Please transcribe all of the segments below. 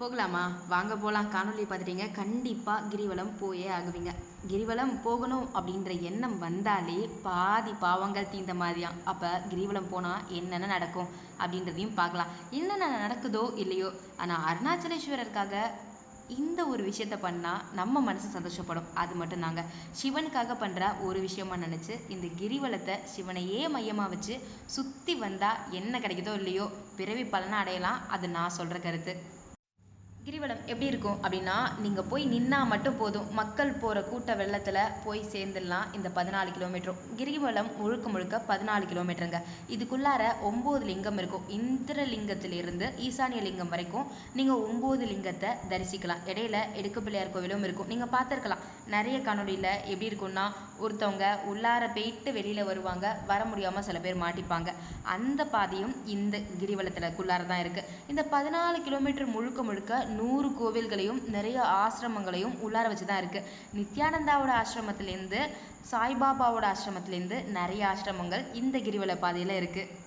போகலாமா? வாங்க போகலாம் காணொலி பார்த்துட்டீங்க. கண்டிப்பாக கிரிவலம் போயே ஆகுவீங்க. கிரிவலம் போகணும் அப்படின்ற எண்ணம் வந்தாலே பாதி பாவங்கள் தீந்த மாதிரியாம் அப்போ கிரிவலம் போனால் என்னென்ன நடக்கும் அப்படின்றதையும் பார்க்கலாம். என்னென்ன நடக்குதோ இல்லையோ. ஆனால் அருணாச்சலேஸ்வரருக்காக இந்த ஒரு விஷயத்த பண்ணால் நம்ம மனசு சந்தோஷப்படும். அது மட்டும் தாங்க. சிவனுக்காக பண்ணுற ஒரு விஷயமா நினச்சி இந்த கிரிவலத்தை சிவனையே மையமாக வச்சு சுற்றி வந்தால் என்ன கிடைக்குதோ இல்லையோ பிறவி பலனை அடையலாம். அது நான் சொல்கிற கருத்து. கிரிவலம் எப்படி இருக்கும் அப்படின்னா நீங்கள் போய் நின்னா மட்டும் போதும். மக்கள் போகிற கூட்ட வெள்ளத்தில் போய் சேர்ந்துடலாம் இந்த பதினாலு கிலோமீட்டரும் கிரிவலம் முழுக்க முழுக்க பதினாலு கிலோமீட்டருங்க. இதுக்குள்ளார ஒம்பது லிங்கம் இருக்கும். இந்திரலிங்கத்திலிருந்து ஈசானிய லிங்கம் வரைக்கும் நீங்கள் ஒம்பது லிங்கத்தை தரிசிக்கலாம். இடையில எடுக்கு பிள்ளையார் கோவிலும் இருக்கும். நீங்கள் பார்த்துருக்கலாம். நிறைய காணொளியில் எப்படி இருக்கும்னா ஒருத்தவங்க உள்ளார போயிட்டு வெளியில் வருவாங்க. வர முடியாமல் சில பேர் மாட்டிப்பாங்க. அந்த பாதையும் இந்த கிரிவலத்துலக்குள்ளார தான் இருக்குது இந்த பதினாலு கிலோமீட்டர் முழுக்க முழுக்க நூறு கோவில்களையும் நிறைய ஆசிரமங்களையும் உள்ளார வச்சு தான் இருக்குது நித்யானந்தாவோட ஆசிரமத்துலேருந்து சாய்பாபாவோட ஆசிரமத்துலேருந்து நிறைய ஆசிரமங்கள் இந்த கிரிவல பாதையில் இருக்குது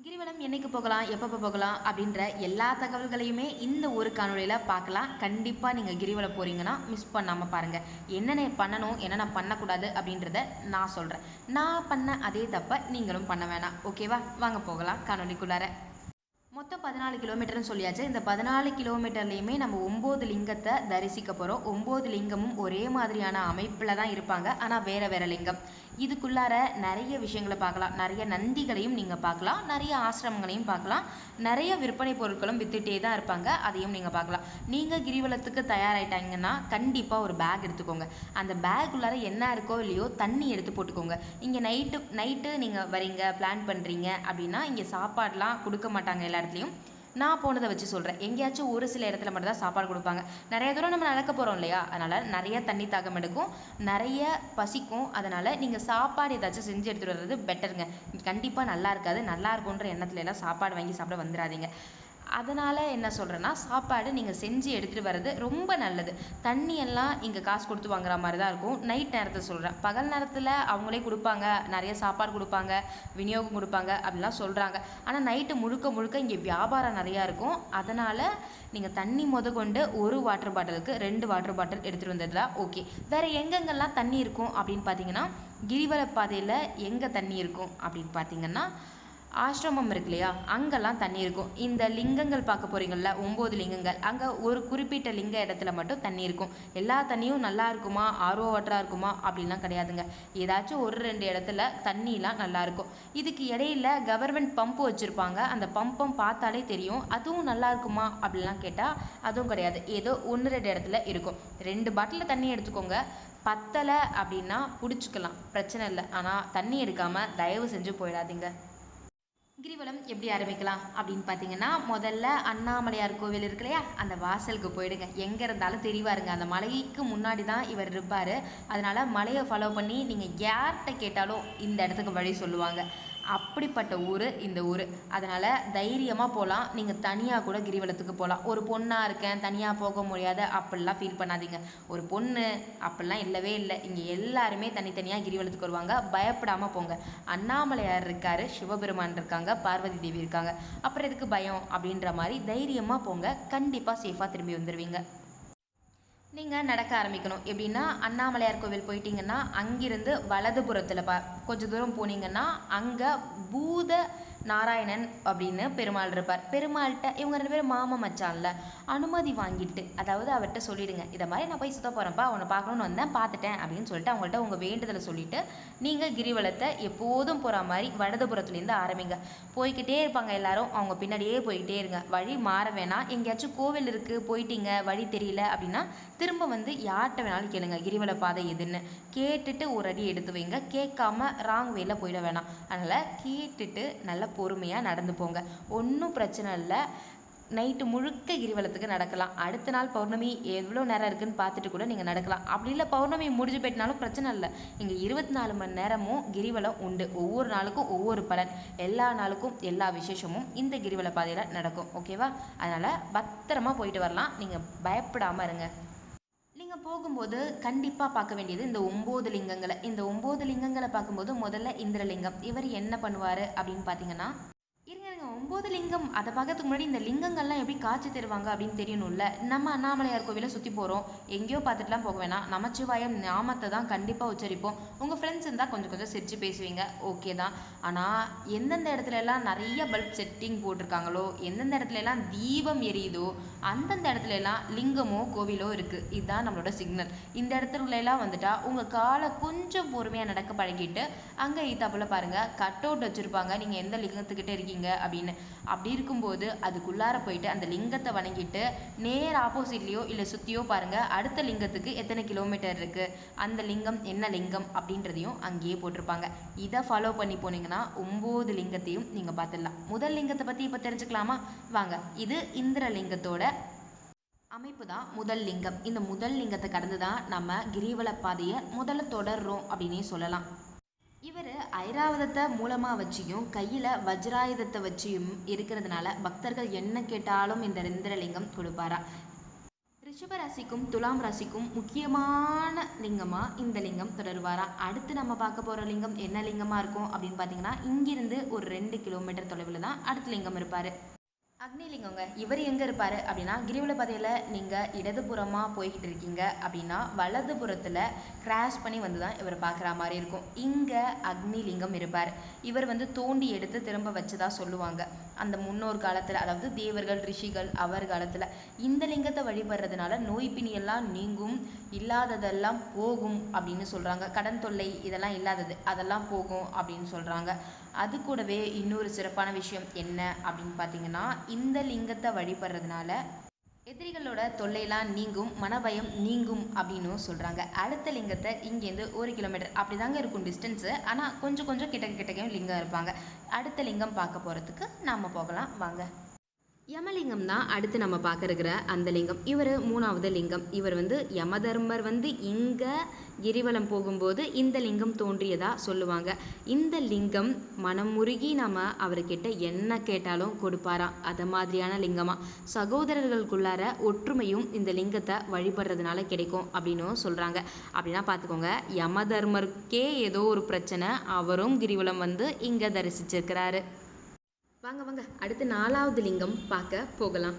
கிரிவலம் என்னைக்கு போகலாம் எப்பப்போ போகலாம் அப்படின்ற எல்லா தகவல்களையுமே இந்த ஒரு காணொலியில் பார்க்கலாம். கண்டிப்பாக நீங்கள் கிரிவலம் போகிறீங்கன்னா மிஸ் பண்ணாமல் பாருங்கள் என்னென்ன பண்ணணும் என்னென்ன பண்ணக்கூடாது அப்படின்றத நான் சொல்கிறேன் நான் பண்ண அதே தப்பை நீங்களும் பண்ண வேணாம். ஓகேவா? வாங்க போகலாம் காணொலிக்குள்ளார மொத்தம் பதினாலு கிலோமீட்டர்னு சொல்லியாச்சு. இந்த பதினாலு கிலோமீட்டர்லையுமே நம்ம ஒம்பது லிங்கத்தை தரிசிக்க போகிறோம் ஒம்பது லிங்கமும் ஒரே மாதிரியான அமைப்பில் தான் இருப்பாங்க. ஆனால் வேற வேற லிங்கம். இதுக்குள்ளார நிறைய விஷயங்களை பார்க்கலாம். நிறைய நந்திகளையும் நீங்கள் பார்க்கலாம். நிறைய ஆசிரமங்களையும் பார்க்கலாம். நிறைய விற்பனை பொருட்களும் வித்துட்டே தான் இருப்பாங்க. அதையும் நீங்கள் பார்க்கலாம். நீங்கள் கிரிவலத்துக்கு தயாராயிட்டாங்கன்னா கண்டிப்பாக ஒரு பேக் எடுத்துக்கோங்க. அந்த பேக் உள்ளார என்ன இருக்கோ இல்லையோ தண்ணி எடுத்து போட்டுக்கோங்க. இங்கே நைட்டு நைட்டு நீங்கள் வரீங்க பிளான் பண்ணுறீங்க அப்படின்னா இங்கே சாப்பாடெலாம் கொடுக்க மாட்டாங்க எல்லா இடத்துலையும் நான் போனதை வச்சு சொல்கிறேன் எங்கேயாச்சும் ஒரு சில இடத்துல மட்டும் தான் சாப்பாடு கொடுப்பாங்க. நிறைய தூரம் நம்ம நடக்க போகிறோம் இல்லையா? அதனால் நிறைய தண்ணி தாகம் எடுக்கும். நிறைய பசிக்கும். அதனால் நீங்கள் சாப்பாடு ஏதாச்சும் செஞ்சு எடுத்துகிட்டு வர்றது பெட்டருங்க கண்டிப்பாக நல்லா இருக்காது. நல்லா இருக்குன்ற எண்ணத்துல எல்லாம் சாப்பாடு வாங்கி சாப்பிட வந்துடாதீங்க. அதனால் என்ன சொல்கிறேன்னா சாப்பாடு நீங்கள் செஞ்சு எடுத்துகிட்டு வர்றது ரொம்ப நல்லது. தண்ணி எல்லாம் இங்கே காசு கொடுத்து வாங்குற மாதிரி தான் இருக்கும். நைட் நேரத்தை சொல்கிறேன் பகல் நேரத்தில் அவங்களே கொடுப்பாங்க. நிறைய சாப்பாடு கொடுப்பாங்க. விநியோகம் கொடுப்பாங்க. அப்படிலாம் சொல்கிறாங்க ஆனால் நைட்டு முழுக்க முழுக்க இங்கே வியாபாரம் நிறையா இருக்கும். அதனால் நீங்கள் தண்ணி முத கொண்டு ஒரு வாட்டர் பாட்டிலுக்கு ரெண்டு வாட்டர் பாட்டில் எடுத்துகிட்டு வந்ததுலாம் ஓகே வேறு எங்கெங்கெல்லாம் தண்ணி இருக்கும் அப்படின்னு பார்த்தீங்கன்னா கிரிவல பாதையில் எங்கே தண்ணி இருக்கும் அப்படின்னு பார்த்தீங்கன்னா ஆசிரமம் இருக்கு இல்லையா அங்கெல்லாம் தண்ணி இருக்கும். இந்த லிங்கங்கள் பார்க்க போறீங்கள்ல ஒம்பது லிங்கங்கள். அங்கே ஒரு குறிப்பிட்ட லிங்க இடத்துல மட்டும் தண்ணி இருக்கும். எல்லா தண்ணியும் நல்லா இருக்குமா? ஆர்வ வாட்டராக இருக்குமா? அப்படின்லாம் கிடையாதுங்க. ஏதாச்சும் ஒரு ரெண்டு இடத்துல தண்ணிலாம் நல்லா இருக்கும். இதுக்கு இடையில கவர்மெண்ட் பம்ப் வச்சுருப்பாங்க. அந்த பம்பம் பார்த்தாலே தெரியும். அதுவும் நல்லா இருக்குமா? அப்படிலாம் கேட்டால் அதுவும் கிடையாது. ஏதோ ஒன்று ரெண்டு இடத்துல இருக்கும். ரெண்டு பாட்டில் தண்ணி எடுத்துக்கோங்க. பத்தலை அப்படின்னா பிடிச்சிக்கலாம். பிரச்சனை இல்லை. ஆனால் தண்ணி எடுக்காமல் தயவு செஞ்சு போயிடாதீங்க. கிரிவலம் எப்படி ஆரம்பிக்கலாம் அப்படின்னு பார்த்தீங்கன்னா முதல்ல அண்ணாமலையார் கோவில் இருக்கு இல்லையா? அந்த வாசலுக்கு போயிடுங்க. எங்கே இருந்தாலும் தெரிவாருங்க. அந்த மலைக்கு முன்னாடி தான் இவர் இருப்பார். அதனால மலையை ஃபாலோ பண்ணி நீங்கள் யார்கிட்ட கேட்டாலும் இந்த இடத்துக்கு வழி சொல்லுவாங்க. அப்படிப்பட்ட ஊர் இந்த ஊர். அதனால் தைரியமாக போகலாம் நீங்கள் தனியாக கூட கிரிவலத்துக்கு போகலாம் ஒரு பொண்ணாக இருக்கேன் தனியாக போக முடியாது அப்படிலாம் ஃபீல் பண்ணாதீங்க. ஒரு பொண்ணு அப்படிலாம் இல்லவே இல்லை. இங்கே எல்லாருமே தனித்தனியாக கிரிவலத்துக்கு வருவாங்க. பயப்படாமல் போங்க. அண்ணாமலையார் இருக்காரு சிவபெருமான் இருக்காங்க பார்வதி தேவி இருக்காங்க. அப்புறம் எதுக்கு பயம்? அப்படின்ற மாதிரி தைரியமாக போங்க. கண்டிப்பாக சேஃபாக திரும்பி வந்துடுவீங்க நீங்கள் நடக்க ஆரம்பிக்கணும். எப்படின்னா அண்ணாமலையார் கோவில் போயிட்டீங்கன்னா அங்கிருந்து வலதுபுறத்தில் பா கொஞ்சம் தூரம் போனீங்கன்னா அங்கே பூத நாராயணன் அப்படின்னு பெருமாள் இருப்பார். பெருமாள்கிட்ட இவங்க ரெண்டு பேரும் மாமா மச்சான்ல அனுமதி வாங்கிட்டு அதாவது அவர்கிட்ட சொல்லிடுங்க இதை மாதிரி நான் போய் சுத்த போகிறேன்ப்பா அவனை பார்க்கணுன்னு வந்தேன் பார்த்துட்டேன் அப்படின்னு சொல்லிட்டு அவங்கள்ட்ட உங்கள் வேண்டுதலை சொல்லிட்டு நீங்கள் கிரிவலத்தை எப்போதும் போகிற மாதிரி வடதுபுறத்துலேருந்து ஆரம்பிங்க. போய்கிட்டே இருப்பாங்க எல்லாரும் அவங்க பின்னாடியே போய்கிட்டே இருங்க. வழி மாற வேணாம். எங்கேயாச்சும் கோவில் இருக்குது போயிட்டீங்க வழி தெரியல அப்படின்னா திரும்ப வந்து யார்கிட்ட வேணாலும் கேளுங்க கிரிவல பாதை எதுன்னு. கேட்டுட்டு ஒரு அடி எடுத்து வைங்க. கேட்காம ராங் வேல போயிட வேணாம். அதனால் கேட்டுட்டு நல்லா பொறுமையாக நடந்து போங்க. ஒன்றும் பிரச்சனை இல்லை. நைட்டு முழுக்க கிரிவலத்துக்கு நடக்கலாம். அடுத்த நாள் பௌர்ணமி எவ்வளோ நேரம் இருக்குன்னு பார்த்துட்டு கூட நீங்கள் நடக்கலாம். அப்படி இல்லை பௌர்ணமி முடிஞ்சு போயிட்டனாலும் பிரச்சனை இல்லை. இங்கே இருபத்தி நாலு மணி நேரமும் கிரிவலம் உண்டு. ஒவ்வொரு நாளுக்கும் ஒவ்வொரு பலன். எல்லா நாளுக்கும் எல்லா விசேஷமும் இந்த கிரிவல பாதையில் நடக்கும். ஓகேவா அதனால் பத்திரமா போயிட்டு வரலாம். நீங்கள் பயப்படாமல் இருங்க. போகும்போது கண்டிப்பாக பார்க்க வேண்டியது இந்த ஒம்பது லிங்கங்களை. இந்த ஒம்பது லிங்கங்களை பார்க்கும்போது முதல்ல இந்திரலிங்கம். இவர் என்ன பண்ணுவார் அப்படின்னு பார்த்தீங்கன்னா இருங்க ஒன்பது லிங்கம் அதை பார்க்கறதுக்கு முன்னாடி இந்த லிங்கங்கள்லாம் எப்படி காட்சி தருவாங்க அப்படின்னு தெரியணும்ல? நம்ம அண்ணாமலையார் கோவிலை சுற்றி போகிறோம் எங்கேயோ பார்த்துட்டுலாம் போக வேணாம். நமச்சிவாயம் நாமத்தை தான் கண்டிப்பாக உச்சரிப்போம். உங்கள் ஃப்ரெண்ட்ஸ் இருந்தால் கொஞ்சம் கொஞ்சம் சிரித்து பேசுவீங்க. ஓகே தான். ஆனால் எந்தெந்த இடத்துல எல்லாம் நிறைய பல்ப் செட்டிங் போட்டிருக்காங்களோ எந்தெந்த இடத்துல எல்லாம் தீபம் எரியுதோ அந்தந்த இடத்துல எல்லாம் லிங்கமோ கோவிலோ இருக்குது இதுதான் நம்மளோட சிக்னல் இந்த இடத்துல எல்லாம் வந்துட்டா உங்கள் காலை கொஞ்சம் பொறுமையாக நடக்க பழகிட்டு அங்கே ஈத்தாப்பில் பாருங்கள் கட் அவுட் வச்சுருப்பாங்க. நீங்கள் எந்த லிங்கத்துக்கிட்ட இருக்கீங்க அப்படின்னு. அப்படி இருக்கும்போது அதுக்குள்ளார போயிட்டு அந்த லிங்கத்தை வணங்கிட்டு நேர் ஆப்போசிட்லேயோ இல்லை சுற்றியோ பாருங்கள் அடுத்த லிங்கத்துக்கு எத்தனை கிலோமீட்டர் இருக்குது அந்த லிங்கம் என்ன லிங்கம் அப்படின்றதையும் அங்கேயே போட்டிருப்பாங்க. இதை ஃபாலோ பண்ணி போனீங்கன்னா ஒம்பது லிங்கத்தையும் நீங்கள் பார்த்துடலாம். முதல் லிங்கத்தை பற்றி இப்போ தெரிஞ்சுக்கலாமா? வாங்க இது இந்திரலிங்கத்தோட அமைப்பு தான் முதல் லிங்கம். இந்த முதல் லிங்கத்தை கடந்து தான் நம்ம கிரிவல பாதையை முதல்ல தொடர்றோம் அப்படின்னே சொல்லலாம். இவர் ஐராவதத்தை மூலமா வச்சியும் கையில வஜ்ராயுதத்தை வச்சியும் இருக்கிறதுனால பக்தர்கள் என்ன கேட்டாலும் இந்த இந்திரலிங்கம் கொடுப்பாரா ரிஷப ராசிக்கும் துலாம் ராசிக்கும் முக்கியமான லிங்கமா இந்த லிங்கம் தொடருவாரா? அடுத்து நம்ம பார்க்க போற லிங்கம் என்ன லிங்கமா இருக்கும் அப்படின்னு பார்த்தீங்கன்னா இங்கிருந்து ஒரு ரெண்டு கிலோமீட்டர் தொலைவில் தான் அடுத்த லிங்கம் இருப்பாரு. அக்னிலிங்கங்க இவர் எங்க இருப்பாரு அப்படின்னா கிரிவல பாதையில நீங்க இடதுபுறமா போய்கிட்டு இருக்கீங்க அப்படின்னா வலதுபுறத்துல கிராஷ் பண்ணி வந்து தான் இவர் பார்க்குற மாதிரி இருக்கும். இங்க அக்னிலிங்கம் இருப்பார். இவர் வந்து தோண்டி எடுத்து திரும்ப வச்சதா சொல்லுவாங்க. அந்த முன்னோர் காலத்துல அதாவது தேவர்கள் ரிஷிகள் அவர் காலத்துல இந்த லிங்கத்தை வழிபடுறதுனால நோய் பிணி எல்லாம் நீங்கும் இல்லாததெல்லாம் போகும் அப்படின்னு சொல்றாங்க. கடன் தொல்லை இதெல்லாம் இல்லாதது அதெல்லாம் போகும் அப்படின்னு சொல்றாங்க. அது கூடவே இன்னொரு சிறப்பான விஷயம் என்ன அப்படின்னு பார்த்தீங்கன்னா இந்த லிங்கத்தை வழிபடுறதுனால எதிரிகளோட தொல்லையெல்லாம் நீங்கும் மனபயம் நீங்கும் அப்படின்னும் சொல்கிறாங்க அடுத்த லிங்கத்தை இங்கேருந்து ஒரு கிலோமீட்டர் அப்படிதாங்க இருக்கும் டிஸ்டன்ஸு ஆனால் கொஞ்சம் கொஞ்சம் கிட்ட கிட்டக்கையும் லிங்கம் இருப்பாங்க. அடுத்த லிங்கம் பார்க்க போகிறதுக்கு நாம் போகலாம். வாங்க. யமலிங்கம் தான் அடுத்து நம்ம பார்க்கறக்கிற அந்த லிங்கம். இவர் மூணாவது லிங்கம். இவர் வந்து யமதர்மர் வந்து இங்கே கிரிவலம் போகும்போது இந்த லிங்கம் தோன்றியதா சொல்லுவாங்க. இந்த லிங்கம் மனமுருகி நம்ம அவர்கிட்ட என்ன கேட்டாலும் கொடுப்பாராம். அது மாதிரியான லிங்கமாக சகோதரர்களுக்குள்ளார ஒற்றுமையும் இந்த லிங்கத்தை வழிபடுறதுனால கிடைக்கும் அப்படின்னும் சொல்கிறாங்க அப்படின்னா பார்த்துக்கோங்க யமதர்மருக்கே ஏதோ ஒரு பிரச்சனை அவரும் கிரிவலம் வந்து இங்கே தரிசிச்சிருக்கிறாரு. வாங்க வாங்க. அடுத்து நாலாவது லிங்கம் பார்க்க போகலாம்.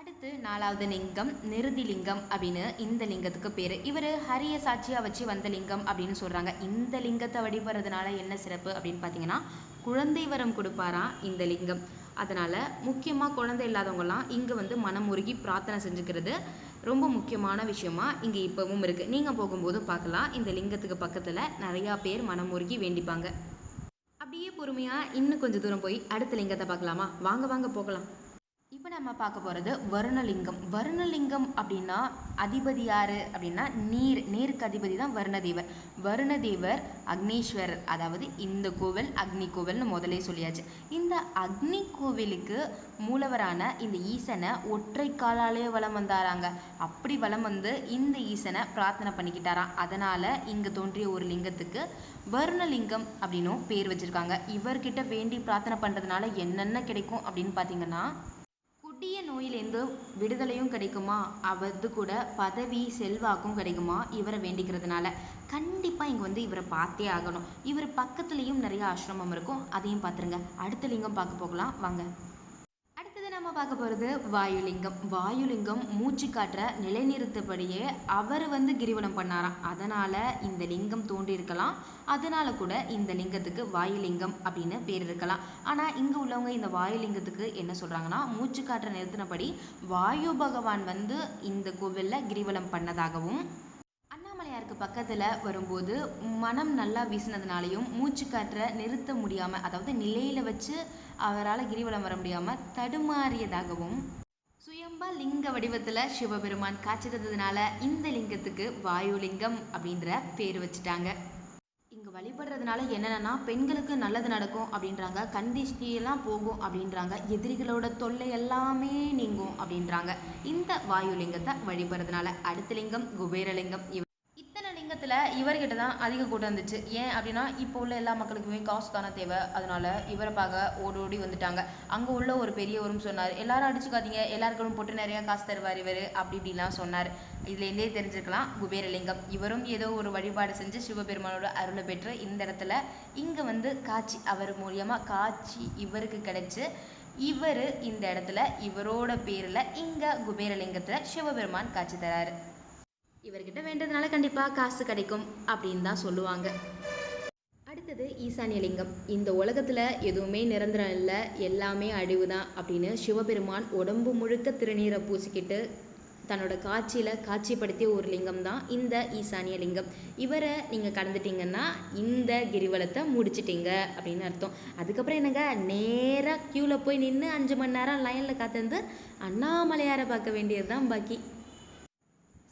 அடுத்து நாலாவது லிங்கம் நிருதி லிங்கம் அப்படின்னு இந்த லிங்கத்துக்கு பேர். இவர் ஹரிய சாட்சியாக வச்சு வந்த லிங்கம் அப்படின்னு சொல்கிறாங்க இந்த லிங்கத்தை வழிபடுறதுனால என்ன சிறப்பு அப்படின்னு பார்த்தீங்கன்னா குழந்தை வரம் கொடுப்பாராம் இந்த லிங்கம். அதனால் முக்கியமாக குழந்தை இல்லாதவங்கலாம் இங்கே வந்து மனமுருகி பிரார்த்தனை செஞ்சுக்கிறது ரொம்ப முக்கியமான விஷயமா இங்கே இப்போவும் இருக்குது நீங்கள் போகும்போது பார்க்கலாம். இந்த லிங்கத்துக்கு பக்கத்தில் நிறையா பேர் மனமுருகி வேண்டிப்பாங்க. அப்படியே பொறுமையா இன்னும் கொஞ்சம் தூரம் போய் அடுத்த லிங்கத்தை பார்க்கலாமா? வாங்க வாங்க போகலாம். இப்போ நம்ம பார்க்க போகிறது வருணலிங்கம். வருணலிங்கம் அப்படின்னா அதிபதி யார் அப்படின்னா நீர் நீருக்கு அதிபதி தான் வருணதேவர். வருணதேவர் அக்னீஸ்வரர் அதாவது இந்த கோவில் அக்னி கோவில்னு முதலே சொல்லியாச்சு. இந்த அக்னி கோவிலுக்கு மூலவரான இந்த ஈசனை ஒற்றை காலாலே வலம் வந்தாராங்க. அப்படி வலம் வந்து இந்த ஈசனை பிரார்த்தனை பண்ணிக்கிட்டாராம். அதனால் இங்கே தோன்றிய ஒரு லிங்கத்துக்கு வருணலிங்கம் அப்படின்னும் பேர் வச்சுருக்காங்க. இவர்கிட்ட வேண்டி பிரார்த்தனை பண்ணுறதுனால என்னென்ன கிடைக்கும் அப்படின்னு பார்த்தீங்கன்னா கொடிய நோயிலேருந்து விடுதலையும் கிடைக்குமா? அது கூட பதவி செல்வாக்கும் கிடைக்குமா? இவரை வேண்டிக்கிறதுனால. கண்டிப்பா இங்க வந்து இவரை பார்த்தே ஆகணும். இவர் பக்கத்துலயும் நிறைய ஆசிரமம் இருக்கும். அதையும் பார்த்துருங்க. அடுத்த லிங்கம் பார்க்க போகலாம். வாங்க. நம்ம பார்க்க போகிறது வாயுலிங்கம். வாயுலிங்கம் மூச்சு காற்றை நிலைநிறுத்தபடியே அவர் வந்து கிரிவலம் பண்ணாராம். அதனால் இந்த லிங்கம் தோன்றியிருக்கலாம் அதனால கூட இந்த லிங்கத்துக்கு வாயுலிங்கம் அப்படின்னு பேர் இருக்கலாம். ஆனால் இங்கே உள்ளவங்க இந்த வாயுலிங்கத்துக்கு என்ன சொல்கிறாங்கன்னா மூச்சு காற்றை நிறுத்தினபடி வாயு பகவான் வந்து இந்த கோவிலில் கிரிவலம் பண்ணதாகவும் அண்ணாமலையாருக்கு பக்கத்தில் வரும்போது மனம் நல்லா வீசினதுனாலையும் மூச்சு காற்றை நிறுத்த முடியாமல் அதாவது நிலையில் வச்சு அவரால் கிரிவலம் வர முடியாமல் தடுமாறியதாகவும் சுயம்பா லிங்க வடிவத்தில் சிவபெருமான் காட்சி தந்ததுனால இந்த லிங்கத்துக்கு வாயுலிங்கம் அப்படின்ற பேர் வச்சுட்டாங்க. இங்கே வழிபடுறதுனால என்னென்னா பெண்களுக்கு நல்லது நடக்கும் அப்படின்றாங்க கண் போகும் அப்படின்றாங்க எதிரிகளோட தொல்லை எல்லாமே நீங்கும் அப்படின்றாங்க. இந்த வாயுலிங்கத்தை வழிபடுறதுனால அடுத்த லிங்கம் குபேரலிங்கம் சமீபத்தில் இவர்கிட்ட தான் அதிக கூட்டம் இருந்துச்சு. ஏன் அப்படின்னா இப்போ உள்ள எல்லா மக்களுக்குமே காசு தானே தேவை. அதனால இவரை பார்க்க ஓடி ஓடி வந்துட்டாங்க. அங்கே உள்ள ஒரு பெரியவரும் சொன்னார் எல்லாரும் அடிச்சுக்காதீங்க. எல்லாருக்கும் போட்டு நிறைய காசு தருவார் இவர் அப்படி இப்படிலாம் சொன்னார். இதுலேருந்தே தெரிஞ்சுக்கலாம் குபேரலிங்கம். இவரும் ஏதோ ஒரு வழிபாடு செஞ்சு சிவபெருமானோட அருளை பெற்று இந்த இடத்துல இங்கே வந்து காட்சி அவர் மூலியமாக காட்சி இவருக்கு கிடைச்சு இவர் இந்த இடத்துல இவரோட பேரில் இங்கே குபேரலிங்கத்தில் சிவபெருமான் காட்சி தராரு. இவர்கிட்ட வேண்டதுனால கண்டிப்பாக காசு கிடைக்கும் அப்படின்னு தான் சொல்லுவாங்க. அடுத்தது ஈசானியலிங்கம். இந்த உலகத்தில் எதுவுமே நிரந்தரம் இல்லை எல்லாமே அழிவு தான் அப்படின்னு சிவபெருமான் உடம்பு முழுக்க திருநீரை பூசிக்கிட்டு தன்னோட காட்சியில் காட்சிப்படுத்திய ஒரு லிங்கம் தான் இந்த ஈசானிய லிங்கம் இவரை நீங்கள் கடந்துட்டீங்கன்னா இந்த கிரிவலத்தை முடிச்சிட்டிங்க அப்படின்னு அர்த்தம். அதுக்கப்புறம் என்னங்க? நேராக க்யூவில் போய் நின்று அஞ்சு மணி நேரம் லைனில் காத்திருந்து அண்ணாமலையாரை பார்க்க வேண்டியது தான் பாக்கி.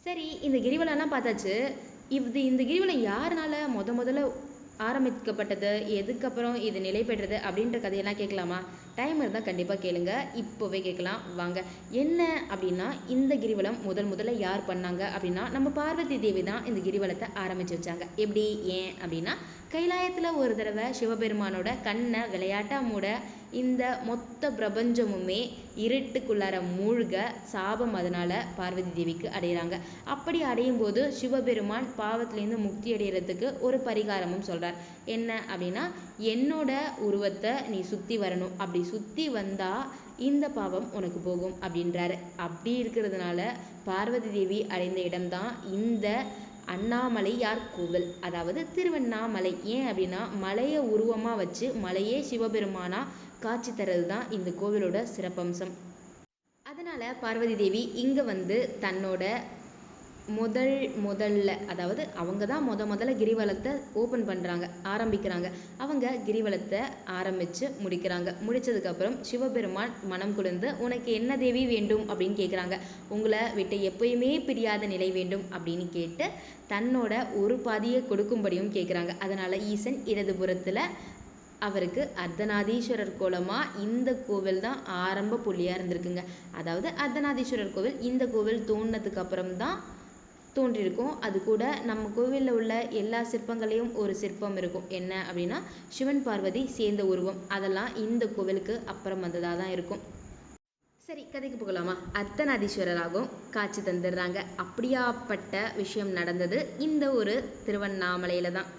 சரி இந்த கிரிவலம்லாம் பார்த்தாச்சு. இது இந்த கிரிவலம் யாருனால முத முதல்ல ஆரம்பிக்கப்பட்டது எதுக்கப்புறம் இது நிலை பெற்றது அப்படின்ற கதையெல்லாம் கேட்கலாமா? டைம் இருந்தால் கண்டிப்பாக கேளுங்க. இப்போவே கேட்கலாம். வாங்க. என்ன அப்படின்னா இந்த கிரிவலம் முதல் முதல்ல யார் பண்ணாங்க அப்படின்னா நம்ம பார்வதி தேவி தான் இந்த கிரிவலத்தை ஆரம்பிச்சு வச்சாங்க. எப்படி ஏன் அப்படின்னா கைலாயத்தில் ஒரு தடவை சிவபெருமானோட கண்ணை விளையாட்டா மூட இந்த மொத்த பிரபஞ்சமுமே இருட்டுக்குள்ளார மூழ்க சாபம் அதனால் பார்வதி தேவிக்கு அடையிறாங்க. அப்படி அடையும் போது சிவபெருமான் பாவத்திலேருந்து முக்தி அடைகிறதுக்கு ஒரு பரிகாரமும் சொல்கிறார் என்ன அப்படின்னா என்னோட உருவத்தை நீ சுற்றி வரணும். அப்படி சுற்றி வந்தால் இந்த பாவம் உனக்கு போகும் அப்படின்றாரு. அப்படி இருக்கிறதுனால பார்வதி தேவி அடைந்த இடம்தான் இந்த அண்ணாமலையார் கோவில். அதாவது திருவண்ணாமலை. ஏன் அப்படின்னா மலையை உருவமாக வச்சு மலையே சிவபெருமானா காட்சி தர்றது தான் இந்த கோவிலோட சிறப்பம்சம். அதனால் பார்வதி தேவி இங்கே வந்து தன்னோட முதல் முதல்ல அதாவது அவங்க தான் முத முதல்ல கிரிவலத்தை ஓப்பன் பண்ணுறாங்க ஆரம்பிக்கிறாங்க. அவங்க கிரிவலத்தை ஆரம்பித்து முடிக்கிறாங்க. முடிச்சதுக்கப்புறம் சிவபெருமான் மனம் குளிர்ந்து உனக்கு என்ன தேவி வேண்டும்? அப்படின்னு கேட்குறாங்க உங்களை விட்டு எப்பயுமே பிரியாத நிலை வேண்டும் அப்படின்னு கேட்டு தன்னோட ஒரு பாதியை கொடுக்கும்படியும் கேட்குறாங்க அதனால் ஈசன் இடதுபுறத்தில் அவருக்கு அர்த்தநாதீஸ்வரர் கோலமாக இந்த கோவில் தான் ஆரம்ப புள்ளியாக இருந்திருக்குங்க. அதாவது அர்த்தநாதீஸ்வரர் கோவில் இந்த கோவில் தோணுனதுக்கு அப்புறம் தான் தோன்றியிருக்கும் அது கூட நம்ம கோவிலில் உள்ள எல்லா சிற்பங்களையும் ஒரு சிற்பம் இருக்கும். என்ன அப்படின்னா சிவன் பார்வதி சேர்ந்த உருவம். அதெல்லாம் இந்த கோவிலுக்கு அப்புறம் வந்ததாக தான் இருக்கும். சரி கதைக்கு போகலாமா? அர்த்தநாதீஸ்வரராகவும் காட்சி தந்துடுறாங்க. அப்படியாப்பட்ட விஷயம் நடந்தது இந்த ஒரு திருவண்ணாமலையில் தான்.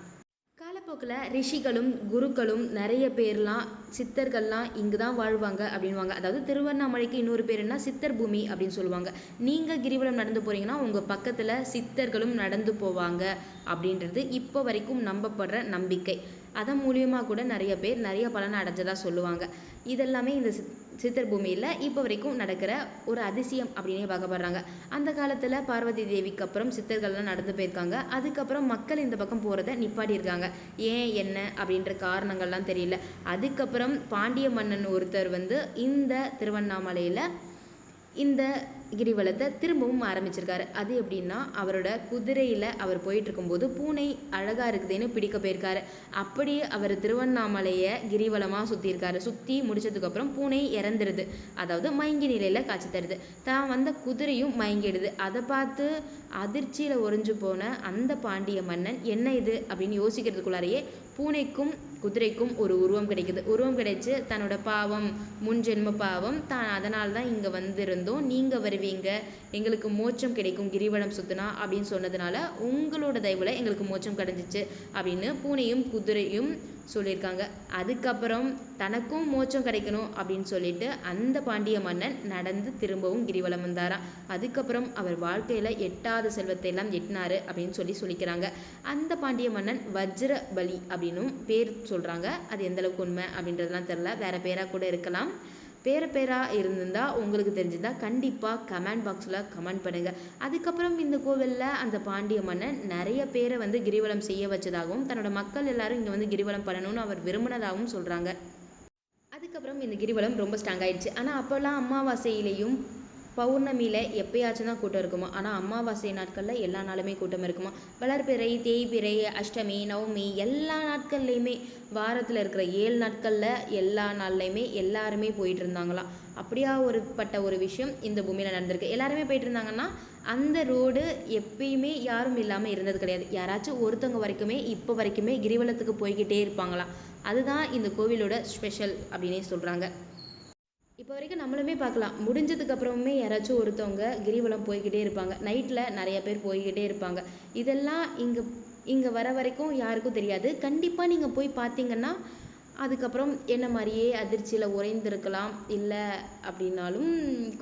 காலப்போக்கில் ரிஷிகளும் குருக்களும் நிறைய பேர்லாம் சித்தர்கள்லாம் இங்கு தான் வாழ்வாங்க அப்படின்வாங்க அதாவது திருவண்ணாமலைக்கு இன்னொரு பேர் என்ன? சித்தர் பூமி அப்படின்னு சொல்லுவாங்க. நீங்கள் கிரிவலம் நடந்து போகிறீங்கன்னா உங்கள் பக்கத்தில் சித்தர்களும் நடந்து போவாங்க அப்படின்றது இப்போ வரைக்கும் நம்பப்படுற நம்பிக்கை. அதன் மூலியமாக கூட நிறைய பேர் நிறைய பலனை அடைஞ்சதாக சொல்லுவாங்க. இதெல்லாமே இந்த சித் சித்தர் பூமியில் இப்போ வரைக்கும் நடக்கிற ஒரு அதிசயம் அப்படின்னே பார்க்கப்படுறாங்க. அந்த காலத்தில் பார்வதி தேவிக்கு அப்புறம் சித்தர்கள்லாம் நடந்து போயிருக்காங்க. அதுக்கப்புறம் மக்கள் இந்த பக்கம் போகிறத நிப்பாட்டியிருக்காங்க. ஏன் என்ன அப்படின்ற காரணங்கள்லாம் தெரியல. அதுக்கப்புறம் பாண்டிய மன்னன் ஒருத்தர் வந்து இந்த திருவண்ணாமலையில் இந்த கிரிவலத்தை திரும்பவும் ஆரம்பிச்சிருக்காரு. அது எப்படின்னா அவரோட குதிரையில் அவர் போயிட்டு இருக்கும்போது பூனை அழகாக இருக்குதுன்னு பிடிக்க போயிருக்காரு. அப்படி அவர் திருவண்ணாமலையை கிரிவலமாக சுற்றியிருக்காரு சுற்றி முடிச்சதுக்கப்புறம் பூனை இறந்துருது. அதாவது மயங்கி நிலையில் காட்சி தருது. தான் வந்த குதிரையும் மயங்கிடுது. அதை பார்த்து அதிர்ச்சியில் உறைஞ்சு போன அந்த பாண்டிய மன்னன் என்ன இது? அப்படின்னு யோசிக்கிறதுக்குள்ளாரையே பூனைக்கும் குதிரைக்கும் ஒரு உருவம் கிடைக்குது. உருவம் கிடைச்சு தன்னோட பாவம் முன் ஜென்ம பாவம் தான் அதனால தான் இங்கே வந்திருந்தோம். நீங்கள் வருவீங்க. எங்களுக்கு மோட்சம் கிடைக்கும். கிரிவலம் சுத்தினா அப்படின்னு சொன்னதுனால உங்களோட தயவில் எங்களுக்கு மோட்சம் கிடைஞ்சிச்சு அப்படின்னு பூனையும் குதிரையும் சொல்லியிருக்காங்க. அதுக்கப்புறம் தனக்கும் மோட்சம் கிடைக்கணும் அப்படின்னு சொல்லிட்டு அந்த பாண்டிய மன்னன் நடந்து திரும்பவும் கிரிவலம் வந்தாராம். அதுக்கப்புறம் அவர் வாழ்க்கையில எட்டாவது செல்வத்தை எல்லாம் எட்டினாரு அப்படின்னு சொல்லி சொல்லிக்கிறாங்க. அந்த பாண்டிய மன்னன் வஜ்ர பலி அப்படின்னும் பேர் சொல்றாங்க. அது எந்த அளவுக்கு உண்மை அப்படின்றதுலாம் தெரியல. வேற பேரா கூட இருக்கலாம். பேர பேரா இருந்திருந்தா உங்களுக்கு தெரிஞ்சிருந்தா கண்டிப்பா கமெண்ட் பாக்ஸ்ல கமெண்ட் பண்ணுங்க. அதுக்கப்புறம் இந்த கோவில்ல அந்த பாண்டிய மன்னன் நிறைய பேரை வந்து கிரிவலம் செய்ய வச்சதாகவும் தன்னோட மக்கள் எல்லாரும் இங்க வந்து கிரிவலம் பண்ணணும்னு அவர் விரும்பினதாகவும் சொல்றாங்க. அதுக்கப்புறம் இந்த கிரிவலம் ரொம்ப ஸ்ட்ராங் ஆயிடுச்சு. ஆனால் அப்போல்லாம் அமாவாசையிலையும் பௌர்ணமியில் எப்பயாச்சும் தான் கூட்டம் இருக்குமா? ஆனால் அமாவாசை நாட்களில் எல்லா நாளுமே கூட்டம் இருக்குமா? வளர்பிறை தேய்பிறை அஷ்டமி நவமி எல்லா நாட்கள்லையுமே வாரத்தில் இருக்கிற ஏழு நாட்களில் எல்லா நாள்லையுமே எல்லாருமே போயிட்டு இருந்தாங்களாம். அப்படியா ஒரு பட்ட ஒரு விஷயம் இந்த பூமியில் நடந்திருக்கு. எல்லாருமே போயிட்டு இருந்தாங்கன்னா அந்த ரோடு எப்பயுமே யாரும் இல்லாமல் இருந்தது கிடையாது. யாராச்சும் ஒருத்தவங்க வரைக்குமே இப்போ வரைக்குமே கிரிவலத்துக்கு போய்கிட்டே இருப்பாங்களாம். அதுதான் இந்த கோவிலோட ஸ்பெஷல் அப்படின்னே சொல்கிறாங்க இப்போ வரைக்கும் நம்மளுமே பார்க்கலாம். முடிஞ்சதுக்கு அப்புறமே யாராச்சும் ஒருத்தவங்க கிரிவலம் போய்கிட்டே இருப்பாங்க. நைட்ல நிறைய பேர் போய்கிட்டே இருப்பாங்க. இதெல்லாம் இங்க இங்க வர வரைக்கும் யாருக்கும் தெரியாது. கண்டிப்பா நீங்க போய் பார்த்தீங்கன்னா அதுக்கப்புறம் என்ன மாதிரியே அதிர்ச்சியில் உறைந்திருக்கலாம். இல்லை அப்படின்னாலும்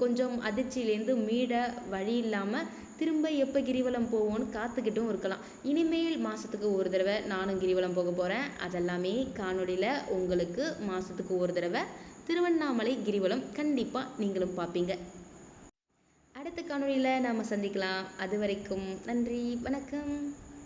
கொஞ்சம் அதிர்ச்சியிலேருந்து மீட வழி இல்லாமல் திரும்ப எப்போ கிரிவலம் போவோன்னு காத்துக்கிட்டும் இருக்கலாம். இனிமேல் மாதத்துக்கு ஒரு தடவை நானும் கிரிவலம் போக போகிறேன் அதெல்லாமே காணொலியில் உங்களுக்கு மாதத்துக்கு ஒரு தடவை திருவண்ணாமலை கிரிவலம் கண்டிப்பாக நீங்களும் பார்ப்பீங்க அடுத்த காணொலியில் நாம் சந்திக்கலாம். அது வரைக்கும் நன்றி வணக்கம்.